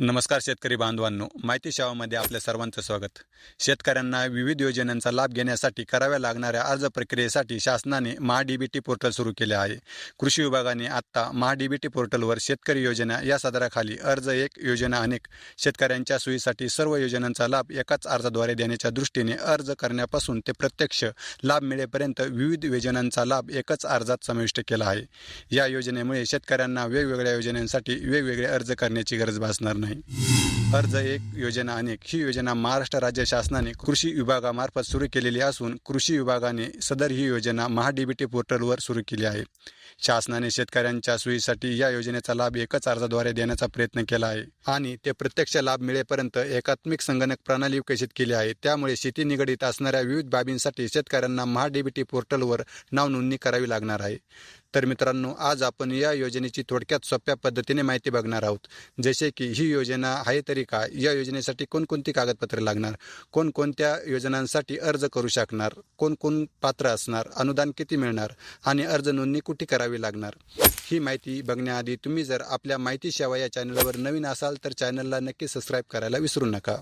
नमस्कार शेतकरी बांधवांनो माहिती सेवामध्ये आपल्या सर्वांचं स्वागत. शेतकऱ्यांना विविध योजनांचा लाभ घेण्यासाठी कराव्या लागणाऱ्या अर्ज प्रक्रियेसाठी शासनाने महाडीबीटी पोर्टल सुरू केले आहे. कृषी विभागाने आत्ता महाडीबीटी पोर्टलवर शेतकरी योजना या सदराखाली अर्ज एक योजना अनेक शेतकऱ्यांच्या सोयीसाठी सर्व योजनांचा लाभ एकाच अर्जाद्वारे देण्याच्या दृष्टीने अर्ज करण्यापासून ते प्रत्यक्ष लाभ मिळेपर्यंत विविध योजनांचा लाभ एकच अर्जात समाविष्ट केला आहे. या योजनेमुळे शेतकऱ्यांना वेगवेगळ्या योजनांसाठी वेगवेगळे अर्ज करण्याची गरज भासणार नाही. अर्ज एक योजना अनेक ही योजना महाराष्ट्र राज्य शासनाने कृषी विभागामार्फत सुरू केलेली असून कृषी विभागाने सदर ही योजना महाडीबीटी पोर्टलवर सुरू केली आहे. शासनाने शेतकऱ्यांच्या सोयीसाठी या योजनेचा लाभ एकच अर्जाद्वारे देण्याचा प्रयत्न केला आहे आणि ते प्रत्यक्ष लाभ मिळेपर्यंत एकात्मिक संगणक प्रणाली विकसित केली आहे. त्यामुळे शेती निगडीत असणाऱ्या विविध बाबींसाठी शेतकऱ्यांना महाडीबीटी पोर्टलवर नाव नोंदणी करावी लागणार आहे. तर मित्रांनो आज आपण या योजनेची थोडक्यात सोप्या पद्धतीने माहिती बघणार आहोत. जसे की ही योजना आहे तरी का या योजनेसाठी कोणकोणती कागदपत्रे लागणार कोणकोणत्या योजनांसाठी अर्ज करू शकणार कोण कोण पात्र असणार अनुदान किती मिळणार आणि अर्ज नोंदणी कुठे करावी लागणार ही माहिती बघण्याआधी तुम्ही जर आपल्या माहिती सेवा या चॅनलवर नवीन असाल तर चॅनलला नक्की सबस्क्राईब करायला विसरू नका.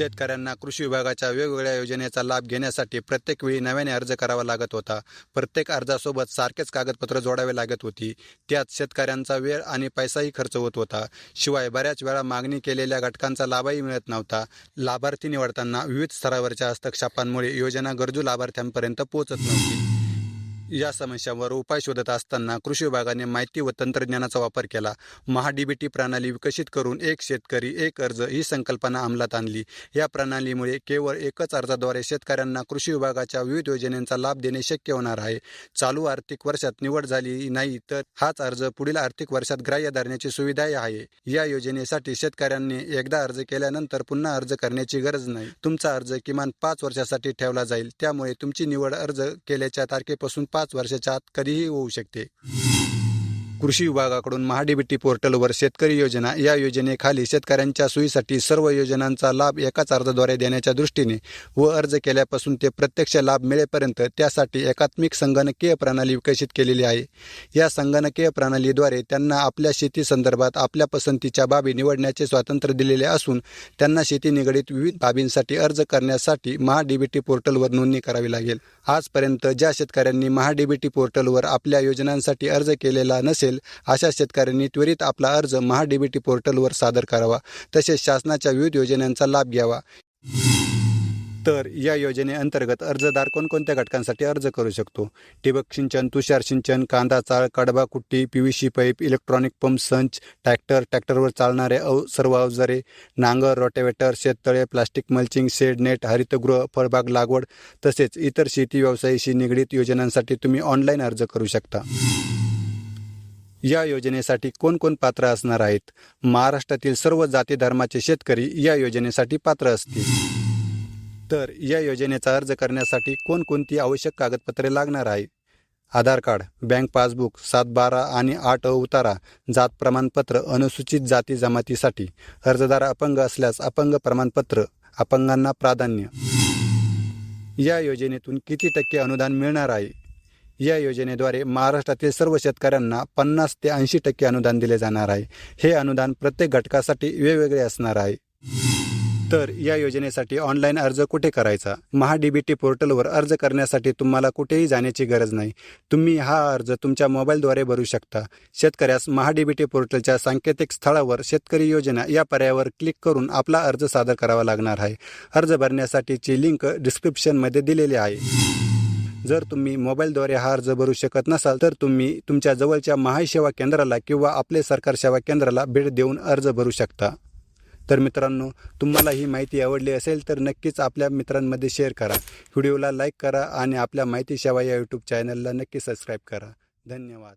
शेतकऱ्यांना कृषी विभागाच्या वेगवेगळ्या योजनेचा लाभ घेण्यासाठी प्रत्येक वेळी नव्याने अर्ज करावा लागत होता. प्रत्येक अर्जासोबत सारखेच कागदपत्र जोडावे लागत होती. त्यात शेतकऱ्यांचा वेळ आणि पैसाही खर्च होत होता. शिवाय बऱ्याच वेळा मागणी केलेल्या घटकांचा लाभही मिळत नव्हता. लाभार्थी निवडताना विविध स्तरावरच्या हस्तक्षेपांमुळे योजना गरजू लाभार्थ्यांपर्यंत पोहोचत नव्हती. या समस्यांवर उपाय शोधत असताना कृषी विभागाने माहिती व तंत्रज्ञानाचा वापर केला. महाडीबीटी प्रणाली विकसित करून एक शेतकरी एक अर्ज ही संकल्पना अंमलात आणली. या प्रणालीमुळे केवळ एकच अर्जाद्वारे शेतकऱ्यांना कृषी विभागाच्या विविध योजनांचा लाभ देणे शक्य होणार आहे. चालू आर्थिक वर्षात निवड झाली नाही तर हाच अर्ज पुढील आर्थिक वर्षात ग्राह्य धरण्याची सुविधाही आहे. या योजनेसाठी शेतकऱ्यांनी एकदा अर्ज केल्यानंतर पुन्हा अर्ज करण्याची गरज नाही. तुमचा अर्ज किमान पाच वर्षासाठी ठेवला जाईल. त्यामुळे तुमची निवड अर्ज केल्याच्या तारखेपासून पाच वर्षाच्या आत कधीही होऊ शकते. कृषी विभागाकडून महाडीबीटी पोर्टलवर शेतकरी योजना या योजनेखाली शेतकऱ्यांच्या सोयीसाठी सर्व योजनांचा लाभ एकाच अर्जाद्वारे देण्याच्या दृष्टीने व अर्ज केल्यापासून ते प्रत्यक्ष लाभ मिळेपर्यंत त्यासाठी एकात्मिक संगणकीय प्रणाली विकसित केलेली आहे. या संगणकीय प्रणालीद्वारे त्यांना आपल्या शेती संदर्भात आपल्या पसंतीच्या बाबी निवडण्याचे स्वातंत्र्य दिलेले असून त्यांना शेती निगडीत विविध बाबींसाठी अर्ज करण्यासाठी महाडीबीटी पोर्टलवर नोंदणी करावी लागेल. आजपर्यंत ज्या शेतकऱ्यांनी महाडीबीटी पोर्टलवर आपल्या योजनांसाठी अर्ज केलेला नसेल अशा शेतकऱ्यांनी त्वरित आपला अर्ज महाडीबीटी पोर्टलवर सादर करावा. तसेच शासनाच्या विविध योजनांचा लाभ घ्यावा. तर या योजनेअंतर्गत अर्जदार कोणकोणत्या घटकांसाठी अर्ज करू शकतो? ठिबक सिंचन तुषार सिंचन कांदा चाळ कडबा कुट्टी पीव्हीसी पाईप इलेक्ट्रॉनिक पंप संच ट्रॅक्टर ट्रॅक्टरवर चालणारे अव सर्व अवजारे नांगर रोटेवेटर शेततळे प्लास्टिक मल्चिंग शेड नेट हरितगृह फळबाग लागवड तसेच इतर शेती व्यवसायाशी निगडीत योजनांसाठी तुम्ही ऑनलाईन अर्ज करू शकता. या योजनेसाठी कोण कोण पात्र असणार आहेत? महाराष्ट्रातील सर्व जाती धर्माचे शेतकरी या योजनेसाठी पात्र असतील. तर या योजनेचा अर्ज करण्यासाठी कोणकोणती आवश्यक कागदपत्रे लागणार आहे आधार कार्ड बँक पासबुक सात बारा आणि आठ अ उतारा जात प्रमाणपत्र अनुसूचित जाती जमातीसाठी अर्जदार अपंग असल्यास अपंग प्रमाणपत्र अपंगांना प्राधान्य. या योजनेतून किती टक्के अनुदान मिळणार आहे? या योजनेद्वारे महाराष्ट्रातील सर्व शेतकऱ्यांना पन्नास ते ऐंशी टक्के अनुदान दिले जाणार आहे. हे अनुदान प्रत्येक घटकासाठी वेगवेगळे असणार आहे. तर या योजनेसाठी ऑनलाईन अर्ज कुठे करायचा? महाडीबीटी पोर्टलवर अर्ज करण्यासाठी तुम्हाला कुठेही जाण्याची गरज नाही. तुम्ही हा अर्ज तुमच्या मोबाईलद्वारे भरू शकता. शेतकऱ्यास महाडीबीटी पोर्टलच्या सांकेतिक स्थळावर शेतकरी योजना या पर्यायावर क्लिक करून आपला अर्ज सादर करावा लागणार आहे. अर्ज भरण्यासाठीची लिंक डिस्क्रिप्शनमध्ये दिलेली आहे. जर तुम्ही मोबाईलद्वारे हा अर्ज भरू शकत नसाल तर तुम्ही तुमच्या जवळच्या महाई सेवा केंद्राला किंवा आपले सरकार सेवा केंद्राला भेट देऊन अर्ज भरू शकता. तर मित्रांनो तुम्हाला ही माहिती आवडली असेल तर नक्कीच आपल्या मित्रांमध्ये शेअर करा. व्हिडिओला लाईक करा आणि आपल्या माहिती सेवा या यूट्यूब चॅनलला नक्की सबस्क्राईब करा. धन्यवाद.